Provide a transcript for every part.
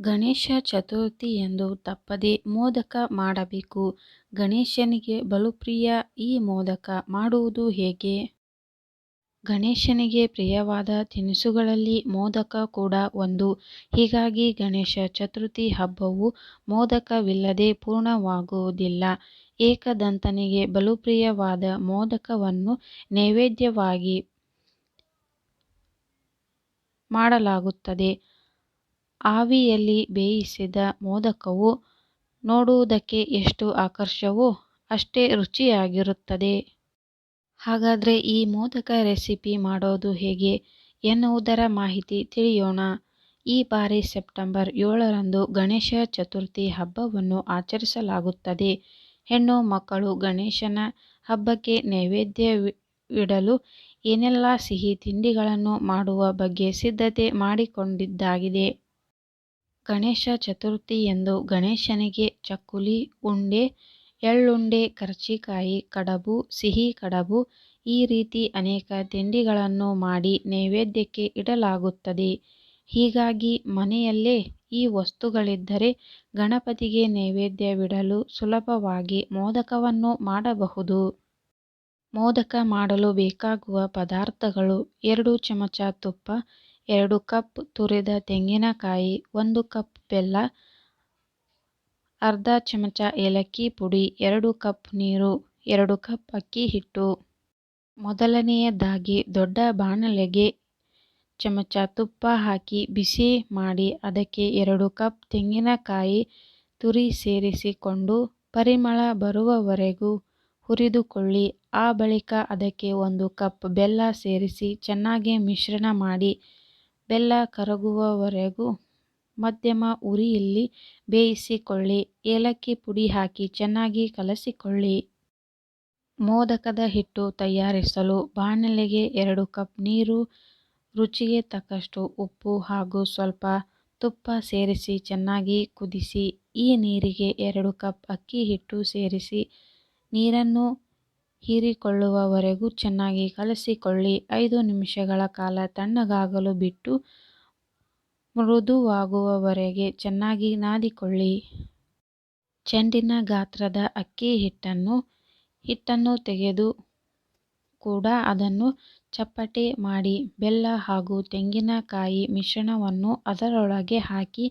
ಗಣೇಶ ಚತುರ್ಥಿ ಎಂದು ತಪ್ಪದೆ ಮೋದಕ ಮಾಡಬೇಕು. ಗಣೇಶನಿಗೆ ಬಲು ಪ್ರಿಯ ಈ ಮೋದಕ ಮಾಡುವುದು ಹೇಗೆ? ಗಣೇಶನಿಗೆ ಪ್ರಿಯವಾದ ತಿನಿಸುಗಳಲ್ಲಿ ಮೋದಕ ಕೂಡ ಒಂದು. ಹೀಗಾಗಿ ಗಣೇಶ ಚತುರ್ಥಿ ಹಬ್ಬವು ಮೋದಕವಿಲ್ಲದೆ ಪೂರ್ಣವಾಗುವುದಿಲ್ಲ. ಏಕದಂತನಿಗೆ ಬಲು ಪ್ರಿಯವಾದ ಮೋದಕವನ್ನು ನೈವೇದ್ಯವಾಗಿ ಮಾಡಲಾಗುತ್ತದೆ. ಆವಿಯಲ್ಲಿ ಬೇಯಿಸಿದ ಮೋದಕವು ನೋಡುವುದಕ್ಕೆ ಎಷ್ಟು ಆಕರ್ಷವೋ ಅಷ್ಟೇ ರುಚಿಯಾಗಿರುತ್ತದೆ. ಹಾಗಾದರೆ ಈ ಮೋದಕ ರೆಸಿಪಿ ಮಾಡೋದು ಹೇಗೆ ಎನ್ನುವುದರ ಮಾಹಿತಿ ತಿಳಿಯೋಣ. ಈ ಬಾರಿ ಸೆಪ್ಟೆಂಬರ್ ಏಳರಂದು ಗಣೇಶ ಚತುರ್ಥಿ ಹಬ್ಬವನ್ನು ಆಚರಿಸಲಾಗುತ್ತದೆ. ಹೆಣ್ಣು ಮಕ್ಕಳು ಗಣೇಶನ ಹಬ್ಬಕ್ಕೆ ನೈವೇದ್ಯವಿಡಲು ಏನೆಲ್ಲ ಸಿಹಿ ತಿಂಡಿಗಳನ್ನು ಮಾಡುವ ಬಗ್ಗೆ ಸಿದ್ಧತೆ ಮಾಡಿಕೊಂಡಿದ್ದಾಗಿದೆ. ಗಣೇಶ ಚತುರ್ಥಿಯಂದು ಗಣೇಶನಿಗೆ ಚಕ್ಕುಲಿ ಉಂಡೆ, ಎಳ್ಳುಂಡೆ, ಕರ್ಚಿಕಾಯಿ ಕಡಬು, ಸಿಹಿ ಕಡಬು ಈ ರೀತಿ ಅನೇಕ ತಿಂಡಿಗಳನ್ನು ಮಾಡಿ ನೈವೇದ್ಯಕ್ಕೆ ಇಡಲಾಗುತ್ತದೆ. ಹೀಗಾಗಿ ಮನೆಯಲ್ಲೇ ಈ ವಸ್ತುಗಳಿದ್ದರೆ ಗಣಪತಿಗೆ ನೈವೇದ್ಯವಿಡಲು ಸುಲಭವಾಗಿ ಮೋದಕವನ್ನು ಮಾಡಬಹುದು. ಮೋದಕ ಮಾಡಲು ಬೇಕಾಗುವ ಪದಾರ್ಥಗಳು ಎರಡು ಚಮಚ ತುಪ್ಪ, ಎರಡು ಕಪ್ ತುರಿದ ತೆಂಗಿನಕಾಯಿ, ಒಂದು ಕಪ್ ಬೆಲ್ಲ, ಅರ್ಧ ಚಮಚ ಏಲಕ್ಕಿ ಪುಡಿ, ಎರಡು ಕಪ್ ನೀರು, ಎರಡು ಕಪ್ ಅಕ್ಕಿ ಹಿಟ್ಟು. ಮೊದಲನೆಯದಾಗಿ ದೊಡ್ಡ ಬಾಣಲೆಗೆ ಚಮಚ ತುಪ್ಪ ಹಾಕಿ ಬಿಸಿ ಮಾಡಿ ಅದಕ್ಕೆ ಎರಡು ಕಪ್ ತೆಂಗಿನಕಾಯಿ ತುರಿ ಸೇರಿಸಿಕೊಂಡು ಪರಿಮಳ ಬರುವವರೆಗೂ ಹುರಿದುಕೊಳ್ಳಿ. ಆ ಬಳಿಕ ಅದಕ್ಕೆ ಒಂದು ಕಪ್ ಬೆಲ್ಲ ಸೇರಿಸಿ ಚೆನ್ನಾಗಿ ಮಿಶ್ರಣ ಮಾಡಿ ಬೆಲ್ಲ ಕರಗುವವರೆಗೂ ಮಧ್ಯಮ ಉರಿಯಲ್ಲಿ ಬೇಯಿಸಿಕೊಳ್ಳಿ. ಏಲಕ್ಕಿ ಪುಡಿ ಹಾಕಿ ಚೆನ್ನಾಗಿ ಕಲಸಿಕೊಳ್ಳಿ. ಮೋದಕದ ಹಿಟ್ಟು ತಯಾರಿಸಲು ಬಾಣಲೆಗೆ ಎರಡು ಕಪ್ ನೀರು, ರುಚಿಗೆ ತಕ್ಕಷ್ಟು ಉಪ್ಪು ಹಾಗೂ ಸ್ವಲ್ಪ ತುಪ್ಪ ಸೇರಿಸಿ ಚೆನ್ನಾಗಿ ಕುದಿಸಿ. ಈ ನೀರಿಗೆ ಎರಡು ಕಪ್ ಅಕ್ಕಿ ಹಿಟ್ಟು ಸೇರಿಸಿ ನೀರನ್ನು ಹೀರಿಕೊಳ್ಳುವವರೆಗೂ ಚೆನ್ನಾಗಿ ಕಲಸಿಕೊಳ್ಳಿ. ಐದು ನಿಮಿಷಗಳ ಕಾಲ ತಣ್ಣಗಾಗಲು ಬಿಟ್ಟು ಮೃದುವಾಗುವವರೆಗೆ ಚೆನ್ನಾಗಿ ನಾದಿಕೊಳ್ಳಿ. ಚೆಂಡಿನ ಗಾತ್ರದ ಅಕ್ಕಿ ಹಿಟ್ಟನ್ನು ಹಿಟ್ಟನ್ನು ತೆಗೆದು ಕೂಡ ಅದನ್ನು ಚಪ್ಪಟೆ ಮಾಡಿ, ಬೆಲ್ಲ ಹಾಗೂ ತೆಂಗಿನಕಾಯಿ ಮಿಶ್ರಣವನ್ನು ಅದರೊಳಗೆ ಹಾಕಿ,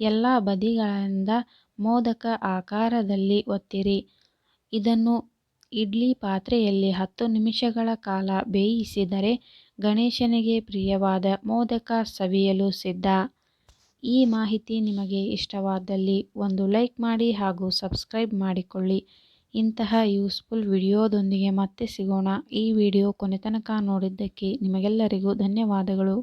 ಎಲ್ಲಾ ಬದಿಗಳಿಂದ ಮೋದಕ ಆಕಾರದಲ್ಲಿ ಒತ್ತಿರಿ. ಇದನ್ನು ಇಡ್ಲಿ ಪಾತ್ರೆಯಲ್ಲಿ ಹತ್ತು ನಿಮಿಷಗಳ ಕಾಲ ಬೇಯಿಸಿದರೆ ಗಣೇಶನಿಗೆ ಪ್ರಿಯವಾದ ಮೋದಕ ಸವಿಯಲು ಸಿದ್ಧ. ಈ ಮಾಹಿತಿ ನಿಮಗೆ ಇಷ್ಟವಾದಲ್ಲಿ ಒಂದು ಲೈಕ್ ಮಾಡಿ ಹಾಗೂ ಸಬ್ಸ್ಕ್ರೈಬ್ ಮಾಡಿಕೊಳ್ಳಿ. ಇಂತಹ ಯೂಸ್ಫುಲ್ ವಿಡಿಯೋದೊಂದಿಗೆ ಮತ್ತೆ ಸಿಗೋಣ. ಈ ವಿಡಿಯೋ ಕೊನೆತನಕ ನೋಡಿದ್ದಕ್ಕೆ ನಿಮಗೆಲ್ಲರಿಗೂ ಧನ್ಯವಾದಗಳು.